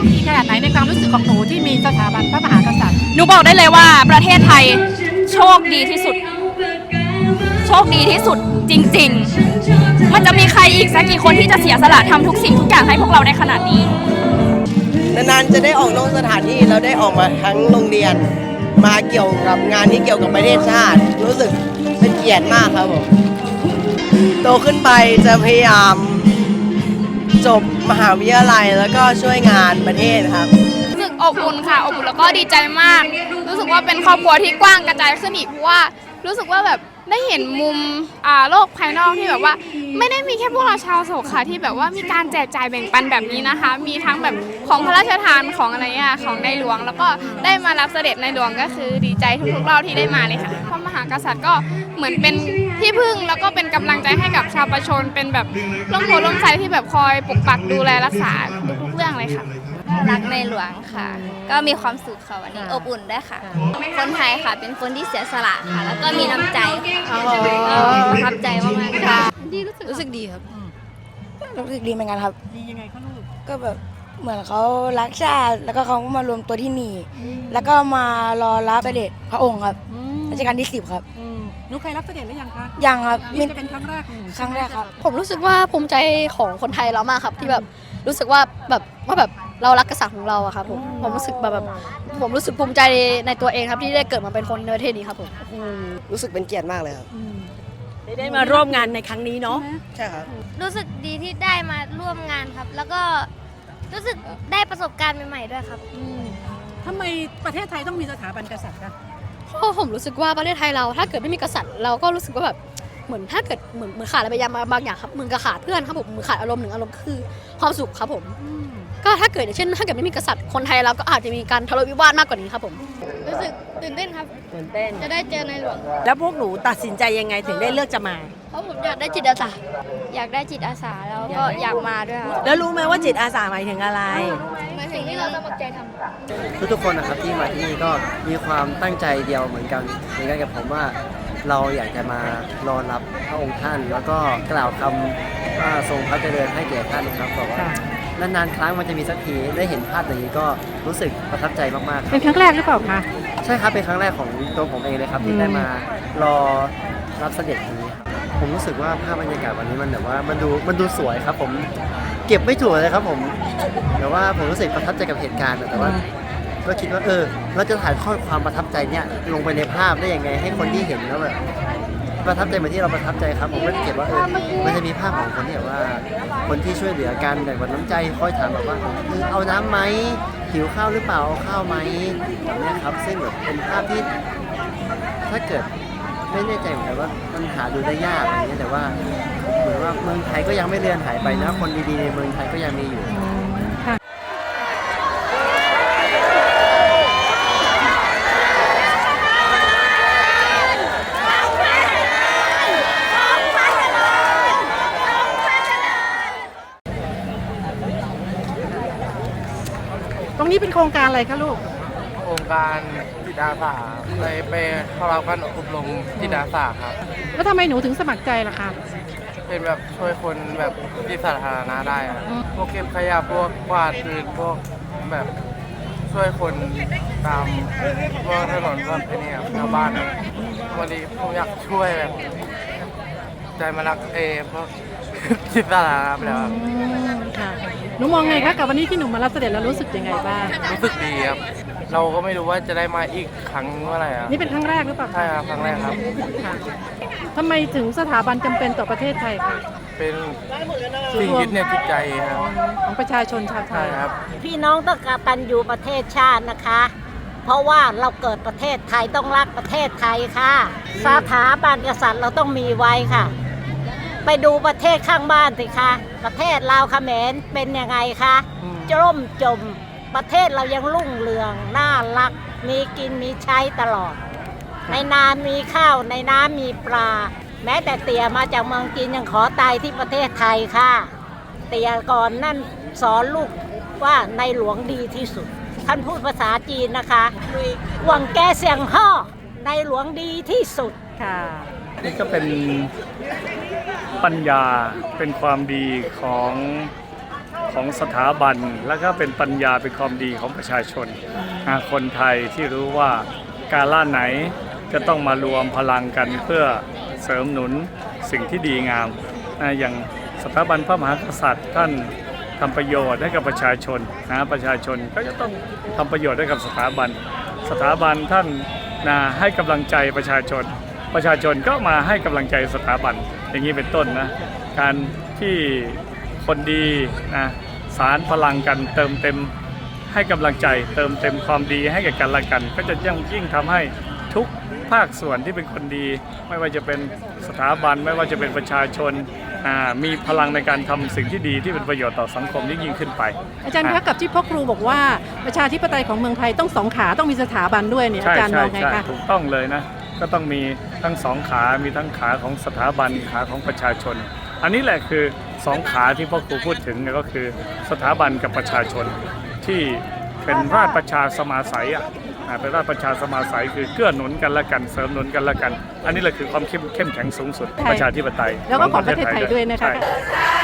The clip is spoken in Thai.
คดีขนาดไหนในความรู้สึกของหนูที่มีสถาบันพระมหากษัตริย์ หนูบอกได้เลยว่าประเทศไทยโชคดีที่สุด โชคดีที่สุดจริง ๆ มันจะมีใครอีกสักกี่คนที่จะเสียสละทำทุกสิ่งทุกอย่างให้พวกเราในขนาดนี้นานๆจะได้ออกนอกสถานที่แล้วได้ออกมาทั้งโรงเรียนมาเกี่ยวกับงานที่เกี่ยวกับประเทศชาติ รู้สึกเป็นเกียรติมากครับผมโตขึ้นไปจะพยายาม จบมหาวิทยาลัยแล้วก็ช่วยงานประเทศครับ รู้สึกอบอุ่นค่ะอบอุ่นแล้วก็ดีใจมาก รู้สึกว่าเป็นครอบครัวที่กว้างกระจายขึ้นอีกเพราะว่า รู้สึกว่าแบบได้เห็นมุมอ่าโลกภายนอกที่แบบว่า ไม่ได้มีแค่พวกเราชาวโศกค่ะที่แบบว่ามีการแจกจ่ายแบ่งปันแบบนี้นะคะ มีทั้งแบบของพระราชทานของอะไรอะของในหลวง แล้วก็ได้มารับเสด็จในหลวงก็คือดีใจทุกๆรอบที่ได้มาเลยค่ะพระมหากษัตริย์ก็เหมือนเป็น ที่พึ่งแล้วก็เป็นกำลังใจให้กับชาวประชาชนเป็นแบบร่มโพล่มไทรที่แบบคอยปกปักดูแลรักษาทุกๆเรื่องเลยค่ะ รักในหลวงค่ะ ก็มีความสุขค่ะวันนี้อบอุ่นด้วยค่ะ คนไทยค่ะเป็นคนที่เสียสละค่ะ แล้วก็มีน้ำใจค่ะประทับใจมากๆค่ะรู้สึกดีครับรู้สึกดีเหมือนกันครับ ดียังไงคะลูกก็แบบเหมือนเขารักชาติ แล้วก็เขาก็มารวมตัวที่นี่ แล้วก็มารอรับเสด็จพระองค์ครับรัชกาลที่สิบครับอืม หนูเคยรับเสด็จหรือยังคะยังครับมีนี่จะเป็นครั้งแรกของหนูครั้งแรกครับ ผมรู้สึกว่าภูมิใจของคนไทยเรามากครับ ที่แบบรู้สึกว่าแบบว่าแบบเรารักกษัตริย์ของเราอะครับผมผมรู้สึกแบบแบบผมรู้สึกภูมิใจในตัวเองครับที่ได้เกิดมาเป็นคนในประเทศนี้ครับผม รู้สึกเป็นเกียรติมากเลยครับได้ได้มาร่วมงานในครั้งนี้เนาะใช่ครับ รู้สึกดีที่ได้มาร่วมงานครับ แล้วก็รู้สึกได้ประสบการณ์ใหม่ๆด้วยครับทำไมประเทศไทยต้องมีสถาบันกษัตริย์คะ เพราะผมรู้สึกว่าประเทศไทยเรา ถ้าเกิดไม่มีกษัตริย์เราก็รู้สึกว่าแบบเหมือนถ้าเกิดเหมือนเหมือนขาดอะไรไปอย่างบางอย่างครับเหมือนกับขาดเพื่อนครับผมเหมือนขาดอารมณ์หนึ่งอารมณ์คือความสุขครับผม ก็ถ้าเกิดอย่างเช่น ถ้าเกิดไม่มีกษัตริย์คนไทยเราก็อาจจะมีการทะเลาะวิวาทมากกว่านี้ครับผม รู้สึกตื่นเต้นครับ ตื่นเต้น จะได้เจอในหลวง แล้วพวกหนูตัดสินใจยังไงถึงได้เลือกจะมา เพราะผมอยากได้จิตอาสา อยากได้จิตอาสาแล้วก็อยากมาด้วยครับแล้วรู้ไหมว่าจิตอาสาหมายถึงอะไร หมายถึงที่เราตั้งใจทำทุกๆคนนะครับที่มาที่นี่ก็มีความตั้งใจเดียวเหมือนกันเหมือนกันกับผมว่าเราอยากจะมารอรับพระองค์ท่าน แล้วก็กล่าวคำว่าทรงพระเจริญให้แก่ท่านนะครับบอกว่านานๆครั้งมันจะมีสักทีได้เห็นภาพอย่างนี้ก็รู้สึกประทับใจมากๆคเป็รันบครั้งแรกหรือเปล่าคะใช่ครับเป็นครั้งแรกของตัวผมเองเลยครับที่ได้มารอรับเสด็จตรงนี้ครับผมรู้สึกว่าภาพบรรยากาศวันนี้มันแบบว่ามันดูมันดูสวยครับผม เก็บไม่ถูกเลยครับผมแต่ว่าผมรู้สึกประทับใจกับเหตุการณ์อะแต่ว่า ก็คิดว่าเออเราจะถ่ายทอดความประทับใจเนี่ยลงไปในภาพได้ยังไง ให้คนที่เห็นแล้วแบบประทับใจเหมือนที่เราประทับใจครับผมก็เก็บว่าเออมันจะมีภาพของคนที่แบบว่า คนที่ช่วยเหลือกันแบ่งปันน้ำใจคอยถามแบบว่าเออเอาน้ำไหมหิวข้าวหรือเปล่าเอาข้าวไหมแบบเนี้ยครับซึ่งแบบเป็นภาพที่ถ้าเกิดไม่แน่ใจเหมือนกันว่ามันหาดูได้ยากอะไรเงี้ยแต่ว่า เหมือนว่าเมืองไทยก็ยังไม่เลือนหายไปนะ คนดีๆในเมืองไทยก็ยังมีอยู่ตรงนี้เป็นโครงการอะไรคะลูก โครงการจิตอาสาไปไปเข้ารับการอบรมจิตอาสาครับ แล้วทำไมหนูถึงสมัครใจล่ะคะ เป็นแบบช่วยคนแบบที่สาธารณะได้ครับพวกเก็บขยะพวกกวาดพื้นพวกแบบช่วยคนตามพวกถนนแบบไอ้นี่ครับชาวบ้านครับวันนี้ผมอยากช่วยแบบใจมารักเอพวกจิตสาธารณะไปแล้วครับค่ะหนูมองไงคะกับวันนี้ที่หนูมารับเสด็จแล้วรู้สึกยังไงบ้าง รู้สึกดีครับ เราก็ไม่รู้ว่าจะได้มาอีกครั้งเมื่อไหร่ครับนี่เป็นครั้งแรกหรือเปล่าใช่ครับครั้งแรกครับ ค่ะ ทำไมถึงสถาบันจำเป็นต่อประเทศไทยคะเป็นสิ่งยึดเหนี่ยวจิตใจครับของประชาชนชาวไทใช่ยครับ พี่น้องต้องกตัญญูประเทศชาตินะคะ เพราะว่าเราเกิดประเทศไทยต้องรักประเทศไทยค่ะสถาบันกษัตริย์เราต้องมีไว้ค่ะ ไปดูประเทศข้างบ้านสิคะประเทศลาวเขมรเป็นยังไงคะจร่มจม ประเทศเรายังรุ่งเรืองน่ารัก มีกินมีใช้ตลอด ในนามีข้าวในน้ำมีปลา แม้แต่เตี่ยมาจากเมืองจีนยังขอตายที่ประเทศไทยค่ะ เตี่ยก่อนนั่นสอนลูกว่าในหลวงดีที่สุด ท่านพูดภาษาจีนนะคะหวังแกเสียงห่อในหลวงดีที่สุดค่ะนี่ก็เป็นปัญญาเป็นความดีของของสถาบัน และก็เป็นปัญญาเป็นความดีของประชาชนอ่าคนไทยที่รู้ว่าการล่าไหน จะต้องมารวมพลังกันเพื่อเสริมหนุนสิ่งที่ดีงามอ่าอย่างสถาบันพระมหากษัตริย์ท่านทำประโยชน์ให้กับประชาชนนะประชาชนก็จะต้องทำประโยชน์ให้กับสถาบัน สถาบันท่านนะให้กำลังใจประชาชน ประชาชนก็มาให้กำลังใจสถาบันอย่างนี้เป็นต้นนะการที่คนดีนะสารพลังกันเติมเต็มให้กำลังใจ เติมเต็มความดีให้แก่กันและกัน ก็จะยิ่งยิ่งทำให้ทุก ภาคส่วนที่เป็นคนดี ไม่ว่าจะเป็นสถาบันไม่ว่าจะเป็นประชาชนอ่ามีพลังในการทำสิ่งที่ดีที่เป็นประโยชน์ต่อสังคมยิ่งยิ่งขึ้นไป อาจารย์คะกับที่พ่อครูบอกว่าประชาธิปไตยของเมืองไทยต้องสองขาต้องมีสถาบันด้วยเนี่ยอาใช่จารย์มใช่องไงใช่คะถูกต้องเลยนะก็ต้องมีทั้งสองขามีทั้งขาของสถาบันขาของประชาชน อันนี้แหละคือสองขาที่พ่อครูพูดถึงเนี่ยก็คือสถาบันกับประชาชนที่เป็นราชประชาสมาสัยอะอ่า เป็นราชประชาสมาสัยคือเกื้อหนุนกันและกันเสริมหนุนกันและกัน อันนี้แหละคือความเข้มเข้มแข็งสูงสุดประชาธิปไตยแล้วก็ของประเทศไทยด้วยนะคะใช่